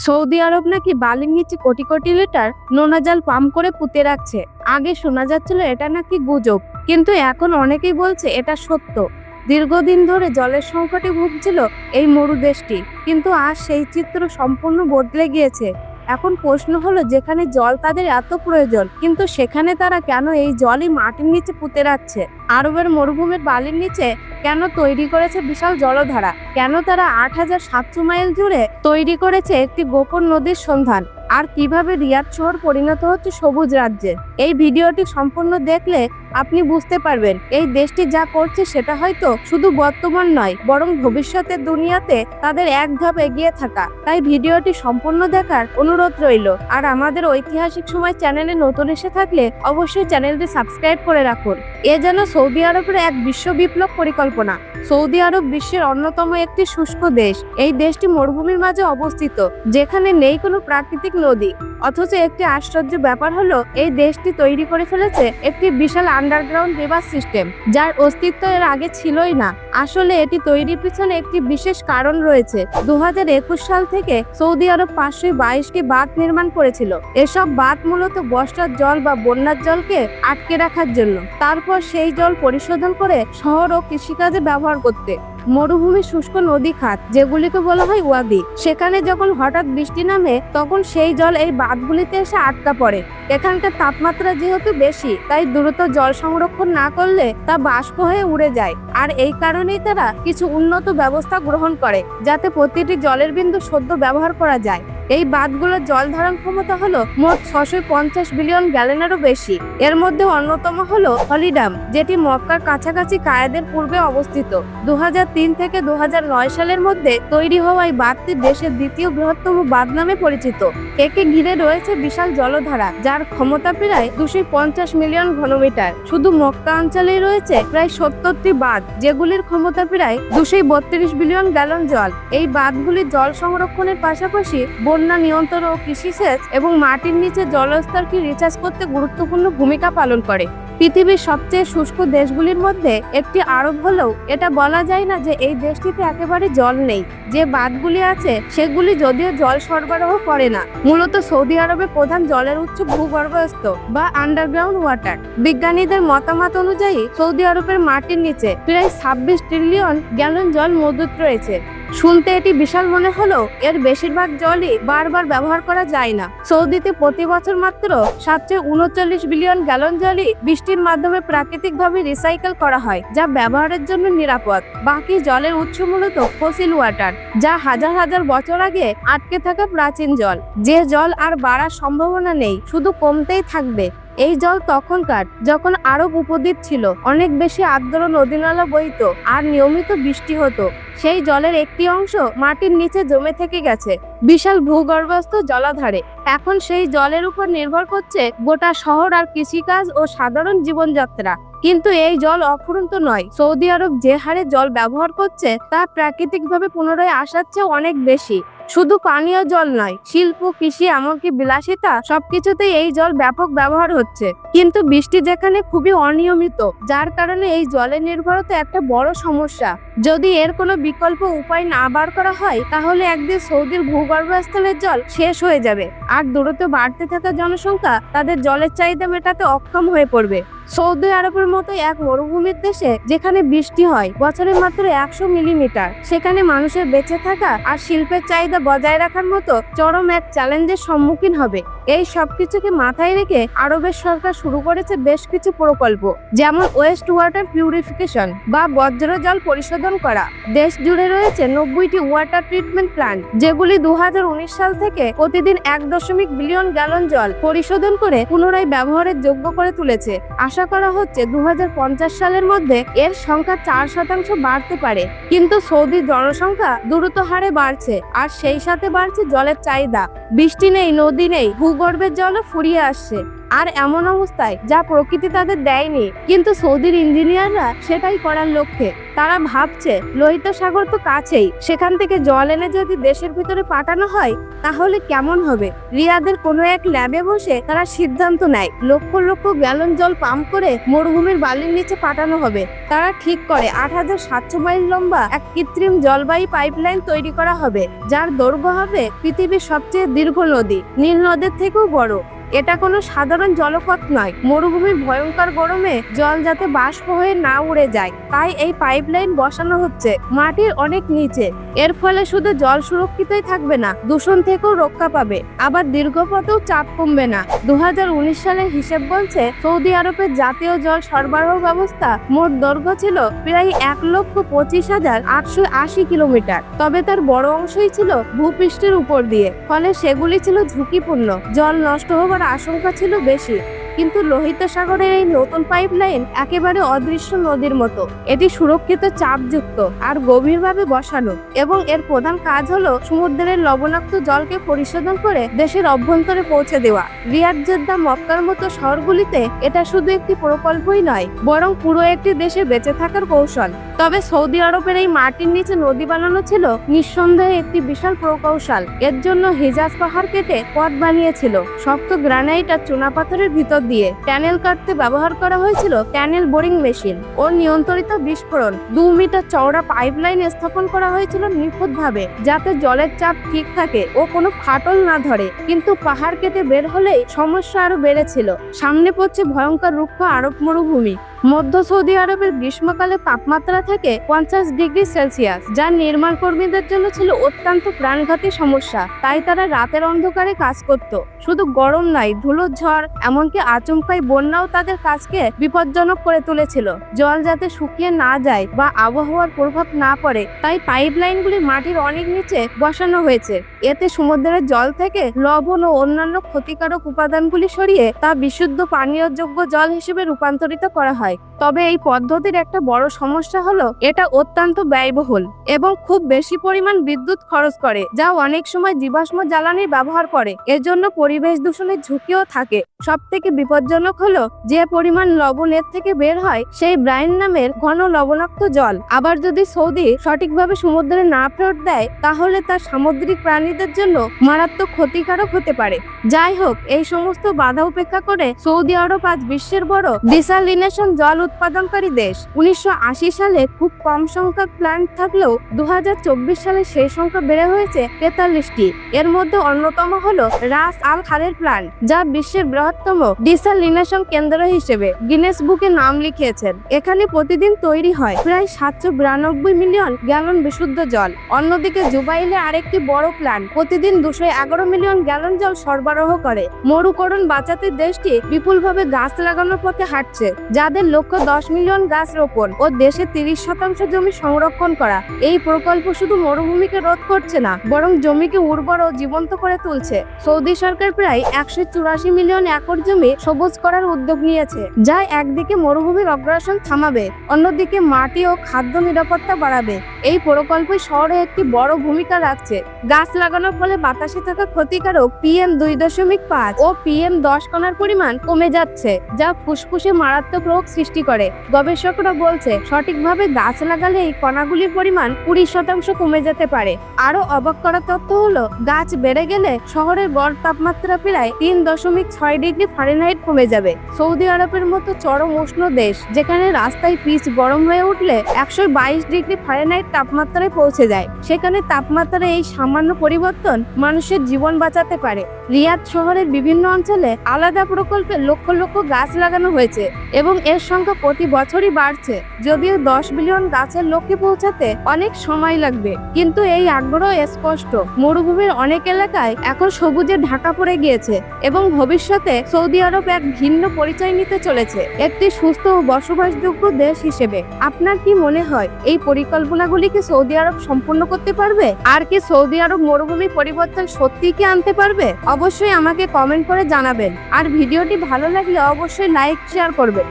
Saudi আরব নাকি বালির নিচে কোটি কোটি লিটার নোনা জাল পাম্প করে পুঁতে রাখছে। আগে শোনা যাচ্ছিল এটা নাকি গুজব, কিন্তু এখন অনেকেই বলছে এটা সত্য। দীর্ঘদিন ধরে জলের সংকটে ভুগছিল এই মরু দেশটি, কিন্তু আজ সেই চিত্র সম্পূর্ণ বদলে গিয়েছে। এখন প্রশ্ন হলো, যেখানে জল তাদের এত প্রয়োজন, কিন্তু সেখানে তারা কেন এই জলই মাটির নিচে পুঁতে রাখছে? আরবের মরুভূমির বালির নিচে কেন তৈরি করেছে বিশাল জলধারা? কেন তারা আট হাজার সাতশো মাইল জুড়ে তৈরি করেছে একটি গোপন নদীর সন্ধান? আর কীভাবে রিয়াদ শহর পরিণত হচ্ছে সবুজ রাজ্যে? এই ভিডিওটি সম্পূর্ণ দেখলে আপনি বুঝতে পারবেন, এই দেশটি যা করছে সেটা হয়তো শুধু বর্তমান নয়, বরং ভবিষ্যতের দুনিয়াতে তাদের এক ধাপ এগিয়ে থাকা। তাই ভিডিওটি সম্পূর্ণ দেখার অনুরোধ রইল। আর আমাদের ঐতিহাসিক সময় চ্যানেলে নতুন এসে থাকলে অবশ্যই চ্যানেলটি সাবস্ক্রাইব করে রাখুন। এ যেন সৌদি আরবের এক বিশ্ব বিপ্লব পরিকল্পনা। সৌদি আরব বিশ্বের অন্যতম একটি শুষ্ক দেশ। এই দেশটি মরুভূমির মাঝে অবস্থিত, যেখানে নেই কোনো প্রাকৃতিক নদী। অথচ একটি আশ্চর্য ব্যাপার হলো, এই দেশটি তৈরি করে ফেলেছে একটি বিশাল আন্ডারগ্রাউন্ড রিভার সিস্টেম যার অস্তিত্ব এর আগে ছিলই না। আসলে এটি তৈরির পিছনে একটি বিশেষ কারণ রয়েছে। দুহাজার একুশ সাল থেকে সৌদি আরব পাঁচশো বাইশটি বাঁধ নির্মাণ করেছিল। এসব বাঁধ মূলত বর্ষার জল বা বন্যার জলকে আটকে রাখার জন্য। তারপর সেই জল পরিশোধন করে শহর ও কৃষিকাজে ব্যবহার করতে। মরুভূমি শুষ্ক নদী খাত, যেগুলিকে বলা হয় ওয়াদি সেখানে যখন হঠাৎ বৃষ্টি নামে, তখন সেই জল এই বাঁধগুলিতে এসে আটকা পড়ে। এখানকার তাপমাত্রা যেহেতু বেশি, তাই দ্রুত জল সংরক্ষণ না করলে তা বাষ্প হয়ে উড়ে যায়। আর এই কারণেই তারা কিছু উন্নত ব্যবস্থা গ্রহণ করে, যাতে প্রতিটি জলের বিন্দু সদ্য ব্যবহার করা যায়। এই বাঁধগুলোর জল ধারণ ক্ষমতা হলো মোট ছশো পঞ্চাশ বিলিয়ন গ্যালনেরও বেশি। এর মধ্যে অন্যতম হলো হলিডাম, যেটি মক্কার কাছাকাছি কায়েদের পূর্বে অবস্থিত। দু হাজার তিন থেকে দু হাজার নয় সালের মধ্যে তৈরি হওয়া এই বাঁধটি দেশের দ্বিতীয় বৃহত্তম বাঁধ নামে পরিচিত। একে ঘিরে রয়েছে বিশাল জলধারা, যার ক্ষমতা প্রায় দুশো মিলিয়ন ঘনমিটার। শুধু মক্কা অঞ্চলেই রয়েছে প্রায় সত্তরটি বাঁধ, যেগুলির ক্ষমতা প্রায় দুশো বিলিয়ন গ্যালন জল। এই বাঁধগুলি জল সংরক্ষণের পাশাপাশি বন্যা নিয়ন্ত্রণ ও কৃষি সেচ এবং মাটির নিচে জলস্তরকে রিচার্জ করতে গুরুত্বপূর্ণ ভূমিকা পালন করে। পৃথিবীর সবচেয়ে শুষ্ক দেশগুলির মধ্যে একটি আরব হলেও এটা বলা যায় না যে এই দেশটিতে একেবারে জল নেই। যে বাঁধগুলি আছে, সেগুলি যদিও জল সরবরাহ করে না। মূলত সৌদি আরবে প্রধান জলের উৎস ভূগর্ভস্থ বা আন্ডারগ্রাউন্ড ওয়াটার বিজ্ঞানীদের মতামত অনুযায়ী সৌদি আরবের মাটির নিচে প্রায় ছাব্বিশ ট্রিলিয়ন গ্যালন জল মজুত রয়েছে। শুনতে এটি বিশাল মনে হলেও এর বেশিরভাগ জলই বারবার ব্যবহার করা যায় না। সৌদিতে প্রতি বছর মাত্র সাতশো উনচল্লিশ বিলিয়ন গ্যালন জলই বৃষ্টির মাধ্যমে প্রাকৃতিকভাবে রিসাইকেল করা হয়, যা ব্যবহারের জন্য নিরাপদ। বাকি জলের উৎস মূলত ফসিল ওয়াটার যা হাজার হাজার বছর আগে আটকে থাকা প্রাচীন জল। যে জল আর বাড়ার সম্ভাবনা নেই, শুধু কমতেই থাকবে। এই জল তখনকার, যখন আরব উপদ্বীপ ছিল, অনেক বেশি আর্দ্র নদীনালা বইত আর নিয়মিত বৃষ্টি হতো। সেই জলের একটি অংশ মাটির নিচে জমে থেকে গেছে, বিশাল ভূগর্ভস্থ জলাধারে। এখন সেই জলের উপর নির্ভর করছে গোটা শহর আর কৃষিকাজ ও সাধারণ জীবনযাত্রা। কিন্তু এই জল অফুরন্ত নয়। সৌদি আরব যে হারে জল ব্যবহার করছে, তা প্রাকৃতিকভাবে পুনরায় আসার চেয়ে অনেক বেশি। শুধু পানীয় জল নয়, শিল্প, কৃষি, এমনকি বিলাসিতা, সবকিছুতেই এই জল ব্যাপক ব্যবহার হচ্ছে। কিন্তু বৃষ্টি যেখানে খুবই অনিয়মিত, যার কারণে এই জলের নির্ভরতা একটা বড় সমস্যা। যদি এর কোনো বিকল্প উপায় না বার করা হয়, তাহলে একদিন সৌদির ভূগর্ভস্থলের জল শেষ হয়ে যাবে। আর দূরত্ব বাড়তে থাকা জনসংখ্যা তাদের জলের চাহিদা মেটাতে অক্ষম হয়ে পড়বে। সৌদি আরবের মতো এক মরুভূমির দেশে যেখানে বৃষ্টি হয়, বছরে মাত্র একশো মিলিমিটার। সেখানে মানুষের বেঁচে থাকা আর শিল্পের চাহিদা বজায় রাখার মতো চরম এক চ্যালেঞ্জের সম্মুখীন হবে। এই সবকিছুকে মাথায় রেখে আরবের সরকার শুরু করেছে বেশ কিছু প্রকল্প, যেমন ওয়েস্ট ওয়াটার পিউরিফিকেশন বা বজ্র জল পরিশোধন করা। দেশ জুড়ে রয়েছে নব্বইটি ওয়াটার ট্রিটমেন্ট প্ল্যান্ট, যেগুলি দুহাজার উনিশ সাল থেকে প্রতিদিন এক দশমিক বিলিয়ন গ্যালন জল পরিশোধন করে পুনরায় ব্যবহারের যোগ্য করে তুলেছে। আশা করা হচ্ছে দু হাজার পঞ্চাশ সালের মধ্যে এর সংখ্যা চার শতাংশ বাড়তে পারে। কিন্তু সৌদির জনসংখ্যা দ্রুত হারে বাড়ছে, আর সেই সাথে বাড়ছে জলের চাহিদা। বৃষ্টি নেই, নদী নেই ভূগর্ভের জলও ফুরিয়ে আসছে। আর এমন অবস্থায় যা প্রকৃতি তাদের দেয়নি। কিন্তু সৌদির ইঞ্জিনিয়াররা সেটাই করার লক্ষ্যে। তারা ভাবছে, লোহিত সাগর তো কাছেই, সেখান থেকে জল এনে যদি দেশের ভিতরে পাঠানো হয়, তাহলে কেমন হবে? রিয়াদের কোনো এক ল্যাবে বসে তারা সিদ্ধান্ত নেয়, লক্ষ লক্ষ গ্যালন জল পাম্প করে মরুভূমির বালির নিচে পাঠানো হবে। তারা ঠিক করে, আট হাজার সাতশো মাইল লম্বা এক কৃত্রিম জলবায়ু পাইপলাইন তৈরি করা হবে, যার দৈর্ঘ্য হবে পৃথিবীর সবচেয়ে দীর্ঘ নদী, নীল নদের থেকেও বড়। এটা কোনো সাধারণ জলপথ নয়। মরুভূমির ভয়ঙ্কর গরমে জল যাতে বাষ্প হয়ে না উড়ে যায়, তাই এই পাইপলাইন বসানো হচ্ছে মাটির অনেক নিচে। এর ফলে শুধু জল সুরক্ষিতই থাকবে না, দূষণ থেকেও রক্ষা পাবে। আবার দীর্ঘ পথেও চাপ কমবে না। দু সালের হিসেব বলছে সৌদি আরবের জাতীয় জল সরবরাহ ব্যবস্থা মোট দৈর্ঘ্য ছিল প্রায় এক লক্ষ পঁচিশ হাজার আটশো আশি কিলোমিটার। তবে তার বড় অংশই ছিল ভূপৃষ্ঠের উপর দিয়ে, ফলে সেগুলি ছিল ঝুঁকিপূর্ণ। জল নষ্ট হবার আশঙ্কা ছিল বেশি। কিন্তু লোহিত সাগরের এই নতুন পাইপলাইন একেবারে অদৃশ্য নদীর মতো। এটি সুরক্ষিত চাপযুক্ত আর গভীরভাবে বসানো এবং এর প্রধান কাজ হলো সমুদ্রের লবণাক্ত জলকে পরিশোধন করে দেশের অভ্যন্তরে পৌঁছে দেওয়া। রিয়াদ জেদ্দা মক্কার মতো শহরগুলিতে এটা শুধু একটি প্রকল্পই নয়, বরং পুরো একটি দেশে বেঁচে থাকার কৌশল। তবে সৌদি আরবের এই মাটির নিচে নদী বানানো ছিল নিঃসন্দেহে একটি বিশাল প্রকৌশল। এর জন্য হিজাজ পাহাড় কেটে পথ বানিয়েছিল। শক্ত গ্রানাইট আর চুনাপাথরের ভিতর দিয়ে ট্যানেল কাটতে ব্যবহার করা হয়েছিল ট্যানেল বোরিং মেশিন ও নিয়ন্ত্রিত বিস্ফোরণ। দু মিটার চওড়া পাইপলাইন স্থাপন করা হয়েছিল নিখুঁতভাবে, যাতে জলের চাপ ঠিক থাকে ও কোনো ফাটল না ধরে। কিন্তু পাহাড় কেটে বের হলেই সমস্যা আরও বেড়েছিল। সামনে পড়ছে ভয়ঙ্কর রুক্ষ আরব মরুভূমি মধ্য সৌদি আরবের গ্রীষ্মকালে তাপমাত্রা থেকে পঞ্চাশ ডিগ্রি সেলসিয়াস, যা নির্মাণ কর্মীদের জন্য ছিল অত্যন্ত প্রাণঘাতী সমস্যা। তাই তারা রাতের অন্ধকারে কাজ করত। শুধু গরম নয় ধুলো ঝড়, এমনকি আচমকাই বন্যাও তাদের কাজকে বিপজ্জনক করে তুলেছিল। জল যাতে শুকিয়ে না যায় বা আবহাওয়ার প্রভাব না পড়ে, তাই পাইপ লাইনগুলি মাটির অনেক নিচে বসানো হয়েছে। এতে সমুদ্রের জল থেকে লবণ ও অন্যান্য ক্ষতিকারক উপাদানগুলি সরিয়ে তা বিশুদ্ধ পানীয়যোগ্য জল হিসেবে রূপান্তরিত করা হয়। তবে এই পদ্ধতির একটা বড় সমস্যা হলো, এটা অত্যন্ত ব্যয়বহুল এবং খুব বেশি পরিমাণ বিদ্যুৎ খরচ করে, যা অনেক সময় জীবাশ্ম জ্বালানির ব্যবহার করে। এজন্য পরিবেশ দূষণের ঝুঁকিও থাকে। সব থেকে বিপজ্জনক হলো, যে পরিমাণ লবণ এর থেকে বের হয়, সেই ব্রাইন নামের ঘন লবণাক্ত জল। আবার যদি সৌদি সঠিকভাবে সমুদ্রে না ফেরত দেয়, তাহলে তা সামুদ্রিক প্রাণীদের জন্য মারাত্মক ক্ষতিকারক হতে পারে। যাই হোক, এই সমস্ত বাধা উপেক্ষা করে সৌদি আরব আজ বিশ্বের বড় ডিসালিনেশন জল উৎপাদনকারী দেশ। উনিশশো আশি সালে খুব কম সংখ্যক প্ল্যান্ট থাকলেও দু হাজার চব্বিশ সালে সেই সংখ্যা বেড়ে হয়েছে তেতাল্লিশটি। এর মধ্যে অন্যতম হল রাস আল খালের প্ল্যান্ট যা বিশ্বের বৃহত্তম ডিসালিনেশন কেন্দ্র হিসেবে গিনেস বুকে নাম লিখিয়েছেন। এখানে প্রতিদিন তৈরি হয় প্রায় সাতশো বিরানব্বই মিলিয়ন গ্যালন বিশুদ্ধ জল। অন্যদিকে জুবাইলে আরেকটি বড় প্ল্যান্ট প্রতিদিন দুশো এগারো মিলিয়ন গ্যালন জল সরবরাহ করে। মরুকরণ বাঁচাতে দেশটি বিপুলভাবে গাছ লাগানোর পথে হাঁটছে, যাদের লক্ষ্য দশ মিলিয়ন গাছ রোপণ ও দেশে তিরিশ শতাংশ জমি সংরক্ষণ করা। এই প্রকল্প শুধু মরুভূমিকে রোধ করছে না, বরং জমিকে উর্বর ও জীবন্ত করে তুলছে। সৌদি সরকার প্রায় একশো চুরাশি মিলিয়ন একর জমি সবুজ করার উদ্যোগ নিয়েছে, যা একদিকে মরুভূমির অগ্রাসন থামাবে, অন্যদিকে মাটি ও খাদ্য নিরাপত্তা বাড়াবে। এই প্রকল্প শহরে একটি বড় ভূমিকা রাখছে। গাছ লাগানোর ফলে বাতাসে থাকা ক্ষতিকারক পিএম দুই দশমিক পাঁচ ও পিএম দশ কণার পরিমাণ কমে যাচ্ছে, যা ফুসফুসে মারাত্মক রোগ সৃষ্টি করে। গবেষকরা বলছে, সঠিকভাবে গাছ লাগালে এই কণাগুলির পরিমাণ কুড়ি শতাংশ কমে যেতে পারে। আরও অবাক করা তথ্য হলো, গাছ বেড়ে গেলে শহরের গড় তাপমাত্রা প্রায় তিন দশমিক ছয় ডিগ্রি ফারেনহাইট কমে যাবে। সৌদি আরবের মতো চরম উষ্ণ দেশ, যেখানে রাস্তায় পিচ গরম হয়ে উঠলে একশো বাইশ ডিগ্রি ফারেনহাইট তাপমাত্রায় পৌঁছে যায়। সেখানে তাপমাত্রার এই সামান্য পরিবর্তন মানুষের জীবন বাঁচাতে পারে। রিয়াদ শহরের বিভিন্ন অঞ্চলে আলাদা প্রকল্পে লক্ষ লক্ষ গাছ লাগানো হয়েছে এবং এর সংখ্যা প্রতি বছরই বাড়ছে। যদিও দশ বিলিয়ন গাছের লক্ষ্যে পৌঁছাতে অনেক সময় লাগবে, কিন্তু এই আগ্রহ স্পষ্ট। মরুভূমির অনেক এলাকায় এখন সবুজে ঢাকা পড়ে গিয়েছে এবং ভবিষ্যতে সৌদি আরব এক ভিন্ন পরিচয় নিতে চলেছে, একটি সুস্থ ও বসবাসযোগ্য দেশ হিসেবে। আপনার কি মনে হয়, এই পরিকল্পনাগুলিকে সৌদি আরব সম্পূর্ণ করতে পারবে? আর কি সৌদি আরব মরুভূমি পরিবর্তন সত্যি কি আনতে পারবে? অবশ্যই আমাকে কমেন্ট করে জানাবেন। আর ভিডিওটি ভালো লাগলে অবশ্যই লাইক শেয়ার করবেন।